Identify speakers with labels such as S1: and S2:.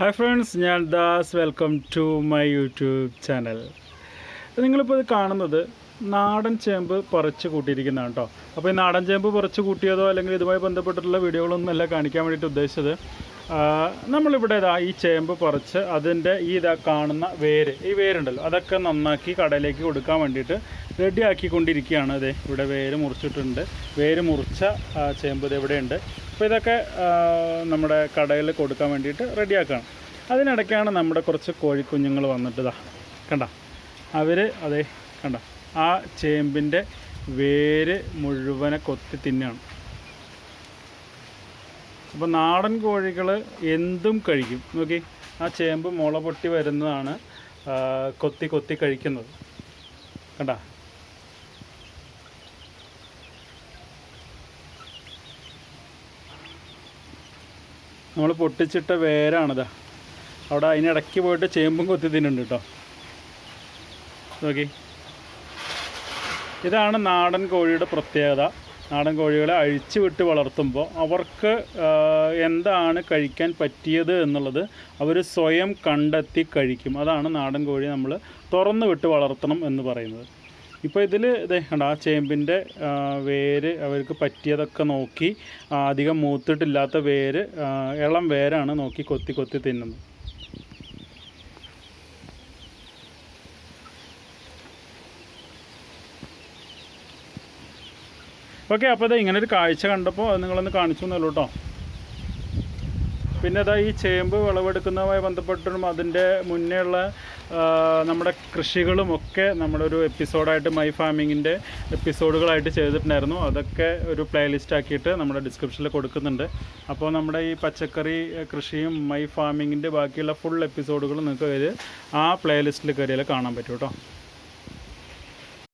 S1: Hi friends ഞാൻ Das. Welcome to my YouTube channel നിങ്ങളിപ്പോൾ ഇത് കാണുന്നത് നാടൻ ചേമ്പ് പറിച്ച് കൂട്ടിയിരിക്കുന്നതാണ് കേട്ടോ അപ്പോൾ ഈ നാടൻ ചേമ്പ് പറിച്ച് കൂട്ടിയതോ അല്ലെങ്കിൽ ഇതുമായി ബന്ധപ്പെട്ടിട്ടുള്ള വീഡിയോകളൊന്നും അല്ല കാണിക്കാൻ വേണ്ടിയിട്ട് ഉദ്ദേശിച്ചത്. നമ്മളിവിടെ ഇതാ ഈ ചേമ്പ് പറിച്ച് അതിന്റെ ഈ ഇതാ കാണുന്ന വേര് ഈ വേരുണ്ടല്ലോ അതൊക്കെ നന്നാക്കി കടയിലേക്ക് കൊടുക്കാൻ വേണ്ടിയിട്ട് റെഡി ആക്കിക്കൊണ്ടിരിക്കുകയാണ്. അതെ ഇവിടെ വേര് മുറിച്ചിട്ടുണ്ട്. വേര് മുറിച്ച ചേമ്പ് ഇത് ഇവിടെയുണ്ട്. അപ്പോൾ ഇതൊക്കെ നമ്മുടെ കടയിൽ കൊടുക്കാൻ വേണ്ടിയിട്ട് റെഡിയാക്കുകയാണ് അതിനിടയ്ക്കാണ് നമ്മുടെ കുറച്ച് കോഴിക്കുഞ്ഞുങ്ങൾ വന്നിട്ട് ഇതാ കണ്ട? അവർ അതെ കണ്ട? ആ ചേമ്പിന്റെ വേര് മുഴുവനെ കൊത്തി തിന്നാണ്. അപ്പോൾ നാടൻ കോഴികൾ എന്തും കഴിക്കും. നോക്കി ആ ചേമ്പ് മുള പൊട്ടി വരുന്നതാണ് കൊത്തി കൊത്തി കഴിക്കുന്നത്. കണ്ട? നമ്മൾ പൊട്ടിച്ചിട്ട വേരാണിതാ. അവിടെ അതിനിടയ്ക്ക് പോയിട്ട് ചേമ്പും കൊത്തി തിന്നുണ്ട് കേട്ടോ. നോക്കി. ഇതാണ് നാടൻ കോഴിയുടെ പ്രത്യേകത. നാടൻ കോഴികളെ അഴിച്ചു വിട്ട് വളർത്തുമ്പോൾ അവർക്ക് എന്താണ് കഴിക്കാൻ പറ്റിയത് എന്നുള്ളത് അവർ സ്വയം കണ്ടെത്തി കഴിക്കും. അതാണ് നാടൻ കോഴി നമ്മൾ തുറന്നു വിട്ട് വളർത്തണം എന്ന് പറയുന്നത്. ഇപ്പോൾ ഇതിൽ ഇതേ കണ്ട ആ ചേമ്പിന്റെ വേര് അവർക്ക് പറ്റിയതൊക്കെ നോക്കി അധികം മൂത്തിട്ടില്ലാത്ത വേര് ഇളം വേരാണ് നോക്കി കൊത്തി കൊത്തി തിന്നുന്നത്. ഓക്കെ അപ്പോൾ ഇതാ ഇങ്ങനെ ഒരു കാഴ്ച കണ്ടപ്പോൾ അത് നിങ്ങളൊന്ന് കാണിച്ചു തന്നല്ലോ കേട്ടോ പിന്നെ അതാ ഈ ചേമ്പ് വിളവെടുക്കുന്നതുമായി ബന്ധപ്പെട്ടും അതിന്റെ മുന്നേ ഉള്ള നമ്മുടെ കൃഷികളും ഒക്കെ നമ്മുടെ ഒരു എപ്പിസോഡായിട്ട് മൈ ഫാമിങ്ങിന്റെ എപ്പിസോഡുകളായിട്ട് ചെയ്തിട്ടുണ്ടായിരുന്നു. അതൊക്കെ ഒരു പ്ലേലിസ്റ്റ് ആക്കിയിട്ട് നമ്മുടെ ഡിസ്ക്രിപ്ഷനിൽ കൊടുക്കുന്നുണ്ട്. അപ്പോൾ നമ്മുടെ ഈ പച്ചക്കറി കൃഷിയും മൈ ഫാമിങ്ങിന്റെ ബാക്കിയുള്ള ഫുൾ എപ്പിസോഡുകളും നിങ്ങൾക്ക് ആ പ്ലേലിസ്റ്റിൽ കയറിയാൽ കാണാൻ പറ്റും കേട്ടോ